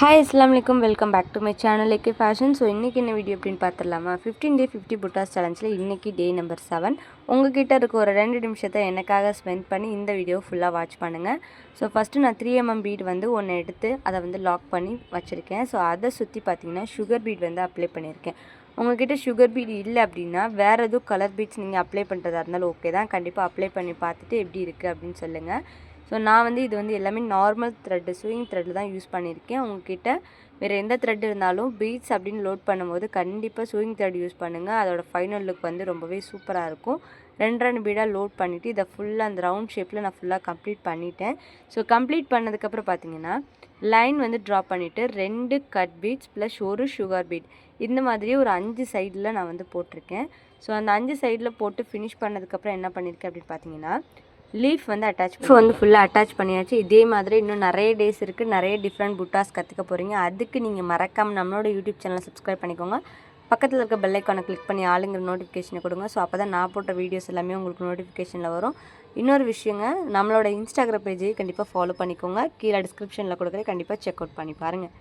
Hi அஸ்லாம் வலைக்கம் welcome back to my channel AK fashion so இன்றைக்கி என்ன வீடியோ அப்படின்னு பார்த்துடலாமா? ஃபிஃப்டீன் டே ஃபிஃப்டி புட்டாஸ் சேலஞ்சில் இன்றைக்கி டே நம்பர் செவன் உங்ககிட்ட இருக்க ஒரு ரெண்டு நிமிஷத்தை எனக்காக ஸ்பெண்ட் பண்ணி இந்த வீடியோ ஃபுல்லாக வாட்ச் பண்ணுங்கள் ஸோ ஃபஸ்ட்டு நான் த்ரீ எம்எம் பீட் வந்து ஒன்று எடுத்து அதை வந்து லாக் பண்ணி வச்சுருக்கேன். ஸோ அதை சுற்றி பார்த்தீங்கன்னா சுகர் பீட் வந்து அப்ளை பண்ணியிருக்கேன். உங்ககிட்ட சுகர் பீட் இல்லை அப்படின்னா வேறு எதுவும் கலர் பீட்ஸ் நீங்கள் அப்ளை பண்ணுறதா இருந்தாலும் ஓகே தான். கண்டிப்பாக அப்ளை பண்ணி பார்த்துட்டு எப்படி இருக்குது அப்படின்னு சொல்லுங்கள் ஸோ நான் வந்து இது வந்து எல்லாமே நார்மல் த்ரெட்டு ஸ்விங் த்ரெட்டில் தான் யூஸ் பண்ணியிருக்கேன். உங்ககிட்ட வேறு எந்த த்ரெட் இருந்தாலும் பீட்ஸ் அப்படின்னு லோட் பண்ணும்போது கண்டிப்பாக ஸ்விங் த்ரெட் யூஸ் பண்ணுங்கள் அதோட ஃபைனல் லுக் வந்து ரொம்பவே சூப்பராக இருக்கும். ரெண்டு ரெண்டு பீடாக லோட் பண்ணிவிட்டு இதை ஃபுல்லாக அந்த ரவுண்ட் ஷேப்பில் நான் ஃபுல்லாக கம்ப்ளீட் பண்ணிட்டேன். ஸோ கம்ப்ளீட் பண்ணதுக்கப்புறம் பார்த்தீங்கன்னா லைன் வந்து ட்ரா பண்ணிவிட்டு ரெண்டு கட் பீட்ஸ் ப்ளஸ் ஒரு சுகர் பீட் இந்த மாதிரியே ஒரு அஞ்சு சைடில் நான் வந்து போட்டிருக்கேன். ஸோ அந்த அஞ்சு சைடில் போட்டு ஃபினிஷ் பண்ணதுக்கப்புறம் என்ன பண்ணியிருக்கேன் அப்படின்னு பார்த்தீங்கன்னா லீஃப் வந்து அட்டாச் இப்போ வந்து ஃபுல்லாக அட்டாச் பண்ணியாச்சு. இதே மாதிரி இன்னும் நிறைய டேஸ் இருக்குது நிறைய டிஃப்ரெண்ட் புட்டாஸ் கற்றுக்க போகிறீங்க அதுக்கு நீங்கள் மறக்காமல் நம்மளோட யூடியூப் சேனலை சப்ஸ்கிரைப் பண்ணிக்கோங்க. பக்கத்தில் இருக்க பெல் ஐக்கானை கிளிக் பண்ணி ஆளுங்கிற நோட்டிஃபிகேஷனை கொடுங்க. ஸோ அப்போ தான் நான் போட்ட வீடியோஸ் எல்லாமே உங்களுக்கு நோட்டிஃபிகேஷனில் வரும். இன்னொரு விஷயங்க நம்மளோட இன்ஸ்டாகிராம் பேஜையும் கண்டிப்பாக ஃபாலோ பண்ணிக்கோங்க. கீழே டிஸ்கிரிப்ஷனில் கொடுக்குறேன். கண்டிப்பாக செக் அவுட் பண்ணி பாருங்கள்